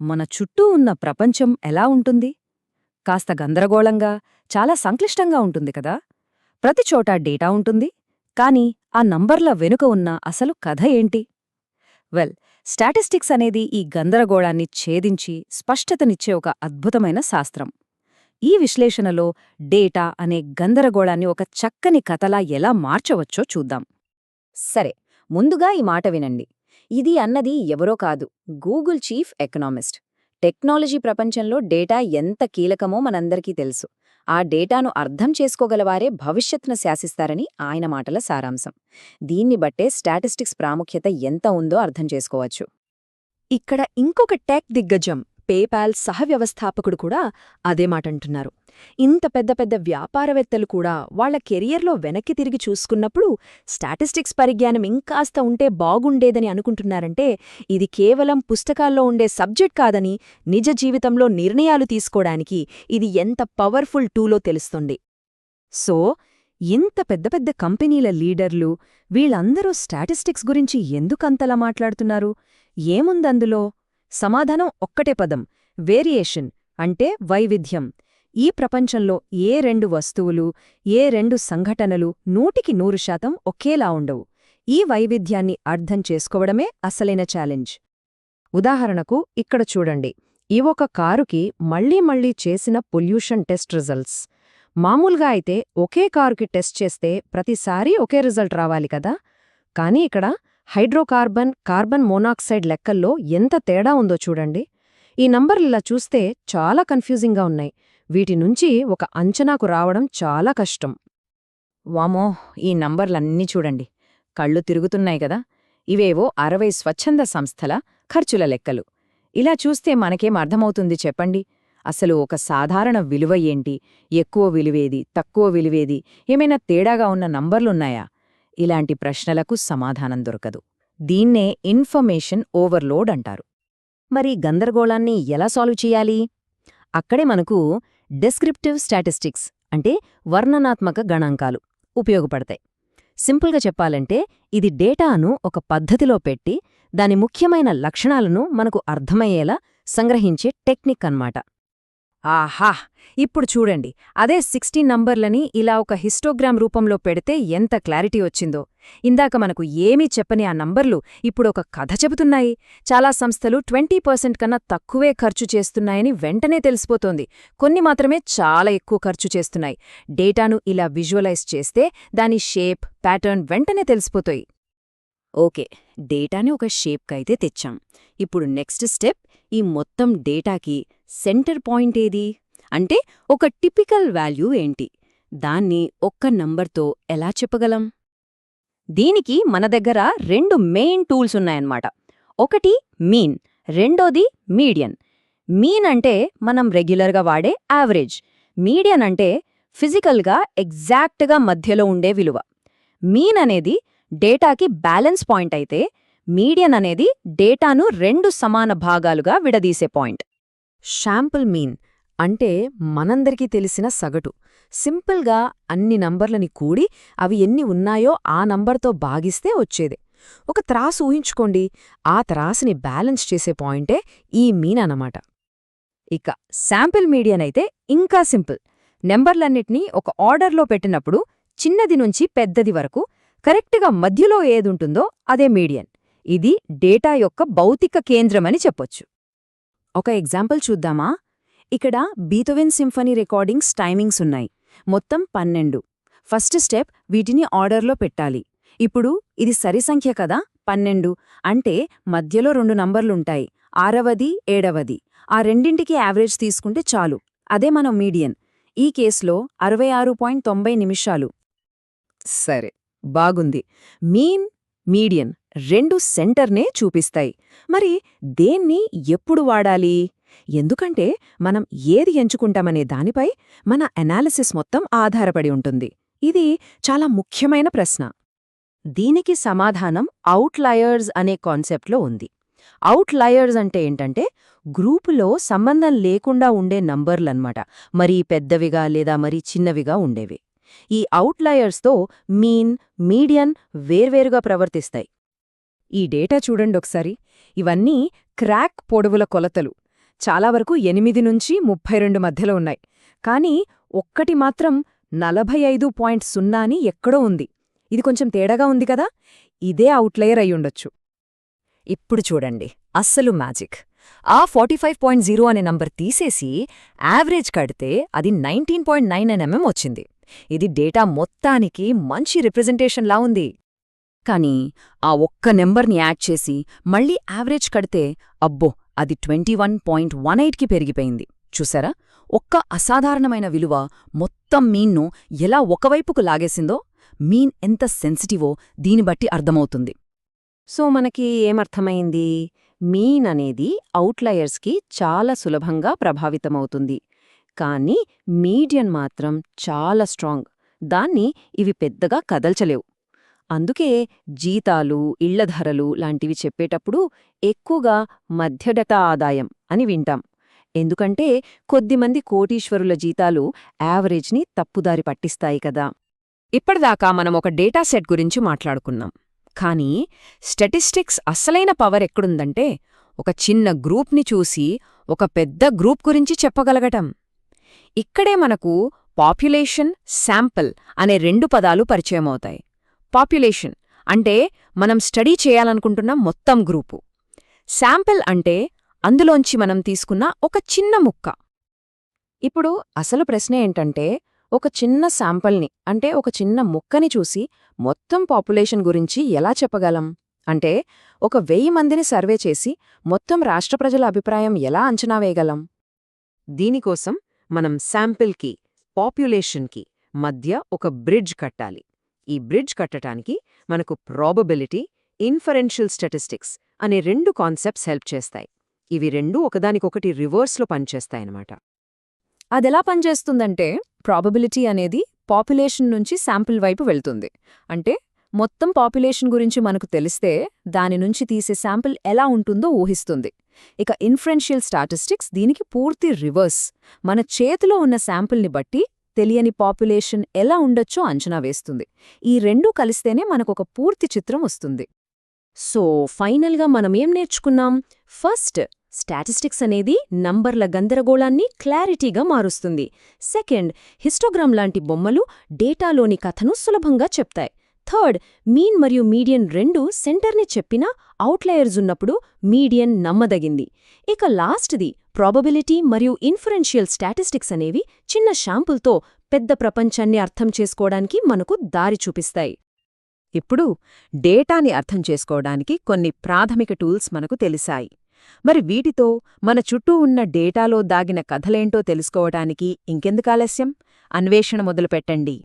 మన చుట్టూ ఉన్న ప్రపంచం ఎలా ఉంటుంది? కాస్త గందరగోళంగా చాలా సంక్లిష్టంగా ఉంటుంది కదా? ప్రతిచోటా డేటా ఉంటుంది కానీ ఆ నంబర్ల వెనుక ఉన్న అసలు కథ ఏంటి? వెల్ స్టాటిస్టిక్స్ అనేది ఈ గందరగోళాన్ని ఛేదించి స్పష్టతనిచ్చే ఒక అద్భుతమైన శాస్త్రం. ఈ విశ్లేషణలో డేటా అనే గందరగోళాన్ని ఒక చక్కని కథలా ఎలా మార్చవచ్చో చూద్దాం. సరే ముందుగా ఈ మాట వినండి. ఇది అన్నది ఎవరో కాదు. Google chief economist. టెక్నాలజీ ప్రపంచంలో డేటా ఎంత కీలకమో మనందరికీ తెలుసు. ఆ డేటాను అర్థం చేసుకోగలవారే భవిష్యత్తును శాసిస్తారని ఆయన మాటల సారాంశం. దీన్ని బట్టే స్టాటిస్టిక్స్ ప్రాముఖ్యత ఎంత ఉందో అర్థం చేసుకోవచ్చు. ఇక్కడ ఇంకొక టెక్ దిగ్గజం. పేపాల్ సహవ్యవస్థాపకుడు కూడా అదే మాటంటున్నారు. ఇంత పెద్ద పెద్ద వ్యాపారవేత్తలు కూడా వాళ్ళ కెరియర్లో వెనక్కి తిరిగి చూసుకున్నప్పుడు స్టాటిస్టిక్స్ పరిజ్ఞానం ఇంకాస్త ఉంటే బాగుండేదని అనుకుంటున్నారంటే ఇది కేవలం పుస్తకాల్లో ఉండే సబ్జెక్ట్ కాదని నిజ జీవితంలో నిర్ణయాలు తీసుకోవడానికి ఇది ఎంత పవర్ఫుల్ టూలో తెలుస్తుంది. సో ఇంత పెద్ద పెద్ద కంపెనీల లీడర్లు వీళ్ళందరూ స్టాటిస్టిక్స్ గురించి ఎందుకంతలా మాట్లాడుతున్నారు? ఏముందందులో? సమాధానం ఒక్కటే పదం. వేరియేషన్ అంటే వైవిధ్యం. ఈ ప్రపంచంలో ఏ రెండు వస్తువులు ఏ రెండు సంఘటనలు నూటికి నూరు శాతం ఒకేలా ఉండవు. ఈ వైవిధ్యాన్ని అర్థం చేసుకోవడమే అసలైన ఛాలెంజ్. ఉదాహరణకు ఇక్కడ చూడండి. ఈ ఒక కారుకి మళ్ళీ మళ్ళీ చేసిన పొల్యూషన్ టెస్ట్ రిజల్ట్స్. మామూలుగా అయితే ఒకే కారుకి టెస్ట్ చేస్తే ప్రతిసారీ ఒకే రిజల్ట్ రావాలి కదా? కానీ ఇక్కడ హైడ్రోకార్బన్ కార్బన్ మోనాక్సైడ్ లెక్కల్లో ఎంత తేడా ఉందో చూడండి. ఈ నంబర్లిలా చూస్తే చాలా కన్ఫ్యూజింగ్గా ఉన్నాయి. వీటి నుంచి ఒక అంచనాకు రావడం చాలా కష్టం. వామో ఈ నంబర్లన్నీ చూడండి. కళ్ళు తిరుగుతున్నాయి కదా. ఇవేవో అరవై స్వచ్ఛంద సంస్థల ఖర్చుల లెక్కలు. ఇలా చూస్తే మనకేం అర్థమవుతుంది చెప్పండి? అసలు ఒక సాధారణ విలువ ఏంటి? ఎక్కువ విలువేది? తక్కువ విలువేది? ఏమైనా తేడాగా ఉన్న నంబర్లున్నాయా? ఇలాంటి ప్రశ్నలకు సమాధానం దొరకదు. దీన్నే ఇన్ఫర్మేషన్ ఓవర్లోడ్ అంటారు. మరి గందరగోళాన్ని ఎలా సాల్వ్ చేయాలి? అక్కడే మనకు డెస్క్రిప్టివ్ స్టాటిస్టిక్స్ అంటే వర్ణనాత్మక గణాంకాలు ఉపయోగపడతాయి. సింపుల్గా చెప్పాలంటే ఇది డేటాను ఒక పద్ధతిలో పెట్టి దాని ముఖ్యమైన లక్షణాలను మనకు అర్థమయ్యేలా సంగ్రహించే టెక్నిక్ అన్నమాట. ఆహా! ఇప్పుడు చూడండి. అదే సిక్స్టీన్ నంబర్లని ఇలా ఒక హిస్టోగ్రామ్ రూపంలో పెడితే ఎంత క్లారిటీ వచ్చిందో. ఇందాక మనకు ఏమీ చెప్పని ఆ నంబర్లు ఇప్పుడు ఒక కథ చెబుతున్నాయి. చాలా సంస్థలు ట్వంటీ పర్సెంట్ కన్నా తక్కువే ఖర్చు చేస్తున్నాయని వెంటనే తెలిసిపోతోంది. కొన్ని మాత్రమే చాలా ఎక్కువ ఖర్చు చేస్తున్నాయి. డేటాను ఇలా విజువలైజ్ చేస్తే దాని షేప్ ప్యాటర్న్ వెంటనే తెలిసిపోతాయి. ఓకే. డేటాని ఒక షేప్కైతే తెచ్చాం. ఇప్పుడు నెక్స్ట్ స్టెప్ ఈ మొత్తం డేటాకి సెంటర్ పాయింట్ ఏది? అంటే ఒక టిపికల్ వాల్యూ ఏంటి? దాన్ని ఒక్క నంబర్తో ఎలా చెప్పగలం? దీనికి మన దగ్గర రెండు మెయిన్ టూల్స్ ఉన్నాయన్నమాట. ఒకటి మీన్ రెండోది మీడియన్. మీన్ అంటే మనం రెగ్యులర్గా వాడే యావరేజ్. మీడియన్ అంటే ఫిజికల్గా ఎగ్జాక్ట్గా మధ్యలో ఉండే విలువ. మీన్ అనేది డేటాకి బ్యాలెన్స్ పాయింట్ అయితే మీడియన్ అనేది డేటాను రెండు సమాన భాగాలుగా విడదీసే పాయింట్. షాంపుల్ మీన్ అంటే మనందరికీ తెలిసిన సగటు. సింపుల్గా అన్ని నంబర్లని కూడి అవి ఎన్ని ఉన్నాయో ఆ నంబర్తో భాగిస్తే వచ్చేదే. ఒక త్రాసు ఊహించుకోండి. ఆ త్రాసుని బ్యాలెన్స్ చేసే పాయింటే ఈ మీన్ అన్నమాట. ఇక శాంపిల్ మీడియన్ అయితే ఇంకా సింపుల్. నెంబర్లన్నిటినీ ఒక ఆర్డర్లో పెట్టినప్పుడు చిన్నది నుంచి పెద్దది వరకు కరెక్ట్గా మధ్యలో ఏదుంటుందో అదే మీడియన్. ఇది డేటా యొక్క భౌతిక కేంద్రమని చెప్పొచ్చు. ఒక ఎగ్జాంపుల్ చూద్దామా? ఇక్కడ బీతోవెన్ సింఫనీ రికార్డింగ్స్ టైమింగ్స్ ఉన్నాయి. మొత్తం పన్నెండు. ఫస్ట్ స్టెప్ వీటిని ఆర్డర్లో పెట్టాలి. ఇప్పుడు ఇది సరి సంఖ్య కదా? పన్నెండు. అంటే మధ్యలో రెండు నంబర్లుంటాయి ఆరవది ఏడవది. ఆ రెండింటికి యావరేజ్ తీసుకుంటే చాలు. అదే మన మీడియన్. ఈ కేసులో అరవై ఆరు పాయింట్ తొంభై నిమిషాలు. సరే. బాగుంది. Mean median. రెండు సెంటర్నే చూపిస్తాయి. మరి దేన్ని ఎప్పుడు వాడాలి? ఎందుకంటే మనం ఏది ఎంచుకుంటామనే దానిపై మన అనాలిసిస్ మొత్తం ఆధారపడి ఉంటుంది. ఇది చాలా ముఖ్యమైన ప్రశ్న. దీనికి సమాధానం అవుట్లయర్స్ అనే కాన్సెప్ట్లో ఉంది. అవుట్లయర్స్ అంటే ఏంటంటే గ్రూపులో సంబంధం లేకుండా ఉండే నంబర్లన్నమాట. మరీ పెద్దవిగా లేదా మరీ చిన్నవిగా ఉండేవి. ఈ అవుట్లయర్స్తో మీన్ మీడియన్ వేర్వేరుగా ప్రవర్తిస్తాయి. ఈ డేటా చూడండి ఒకసారి. ఇవన్నీ క్రాక్ పొడవుల కొలతలు. చాలా వరకు ఎనిమిది నుంచి ముప్పై రెండు మధ్యలో ఉన్నాయి. కానీ ఒక్కటి మాత్రం నలభై ఐదు పాయింట్ సున్నాని ఎక్కడో ఉంది. ఇది కొంచెం తేడాగా ఉంది కదా? ఇదే అవుట్లేయర్ అయ్యుండొచ్చు ఇప్పుడు చూడండి. అస్సలు మ్యాజిక్. ఆ ఫార్టీ ఫైవ్ పాయింట్ జీరో అనే నంబర్ తీసేసి యావరేజ్ కడితే అది నైన్టీన్ పాయింట్ నైన్ ఎంఎం వచ్చింది. ఇది డేటా మొత్తానికి మంచి రిప్రజెంటేషన్లా ఉంది. కానీ ఆ ఒక్క నెంబర్ని యాడ్ చేసి మళ్ళీ యావరేజ్ కడితే అబ్బో అది ట్వంటీ వన్ పాయింట్ వన్ ఎయిట్కి పెరిగిపోయింది. చూసారా? ఒక్క అసాధారణమైన విలువ మొత్తం మీన్ను ఎలా ఒకవైపుకు లాగేసిందో మీన్ ఎంత సెన్సిటివో దీని బట్టి అర్థమవుతుంది. సో మనకి ఏమర్థమైంది? మీన్ అనేది అవుట్లయర్స్కి చాలా సులభంగా ప్రభావితమవుతుంది. కానీ మీడియన్ మాత్రం చాలా స్ట్రాంగ్. దాన్ని ఇవి పెద్దగా కదల్చలేవు. అందుకే జీతాలు ఇళ్ళ ధరలు లాంటివి చెప్పేటప్పుడు ఎక్కువగా మధ్యడత ఆదాయం అని వింటాం. ఎందుకంటే కొద్దిమంది కోటీశ్వరుల జీతాలు యావరేజ్ని తప్పుదారి పట్టిస్తాయి కదా. ఇప్పటిదాకా మనం ఒక డేటా సెట్ గురించి మాట్లాడుకున్నాం. కానీ స్టెటిస్టిక్స్ అసలైన పవర్ ఎక్కడుందంటే ఒక చిన్న గ్రూప్ని చూసి ఒక పెద్ద గ్రూప్ గురించి చెప్పగలగటం. ఇక్కడే మనకు పాపులేషన్ శాంపిల్ అనే రెండు పదాలు పరిచయమవుతాయి. పాపులేషన్ అంటే మనం స్టడీ చేయాలనుకుంటున్న మొత్తం గ్రూపు. శాంపిల్ అంటే అందులోంచి మనం తీసుకున్న ఒక చిన్న ముక్క. ఇప్పుడు అసలు ప్రశ్న ఏంటంటే ఒక చిన్న శాంపిల్ని అంటే ఒక చిన్న ముక్కని చూసి మొత్తం పాపులేషన్ గురించి ఎలా చెప్పగలం? అంటే ఒక వెయ్యి మందిని సర్వే చేసి మొత్తం రాష్ట్ర ప్రజల అభిప్రాయం ఎలా అంచనా వేయగలం? దీనికోసం మనం శాంపిల్కి పాపులేషన్కి మధ్య ఒక బ్రిడ్జ్ కట్టాలి. ఈ బ్రిడ్జ్ కట్టటానికి మనకు ప్రాబబిలిటీ ఇన్ఫరెన్షియల్ స్టాటిస్టిక్స్ అనే రెండు కాన్సెప్ట్స్ హెల్ప్ చేస్తాయి. ఇవి రెండూ ఒకదానికొకటి రివర్స్లో పనిచేస్తాయన్నమాట అదెలా పనిచేస్తుందంటే ప్రాబబిలిటీ అనేది పాపులేషన్ నుంచి శాంపిల్ వైపు వెళ్తుంది. అంటే మొత్తం పాపులేషన్ గురించి మనకు తెలిస్తే దాని నుంచి తీసే శాంపిల్ ఎలా ఉంటుందో ఊహిస్తుంది. ఇక ఇన్ఫ్రెన్షియల్ స్టాటిస్టిక్స్ దీనికి పూర్తి రివర్స్ మన చేతిలో ఉన్న శాంపిల్ని బట్టి తెలియని పాపులేషన్ ఎలా ఉండొచ్చో అంచనా వేస్తుంది. ఈ రెండూ కలిస్తేనే మనకొక పూర్తి చిత్రం వస్తుంది. సో ఫైనల్గా మనమేం నేర్చుకున్నాం? ఫస్ట్ స్టాటిస్టిక్స్ అనేది నంబర్ల గందరగోళాన్ని క్లారిటీగా మారుస్తుంది. సెకండ్ హిస్టోగ్రామ్ లాంటి బొమ్మలు డేటాలోని కథను సులభంగా చెప్తాయి. థర్డ్ మీన్ మరియు మీడియన్ రెండు సెంటర్ని చెప్పినా అవుట్లయర్స్ ఉన్నప్పుడు మీడియన్ నమ్మదగింది. ఇక లాస్ట్ది ప్రాబబిలిటీ మరియు ఇన్ఫరెన్షియల్ స్టాటిస్టిక్స్ అనేవి చిన్న షాంపుల్తో పెద్ద ప్రపంచాన్ని అర్థం చేసుకోవడానికి మనకు దారి చూపిస్తాయి. ఇప్పుడు డేటాని అర్థం చేసుకోవడానికి కొన్ని ప్రాథమిక టూల్స్ మనకు తెలిసాయి. మరి వీటితో మన చుట్టూ ఉన్న డేటాలో దాగిన కథలేంటో తెలుసుకోవటానికి ఇంకెందుకాలస్యం అన్వేషణ మొదలుపెట్టండి.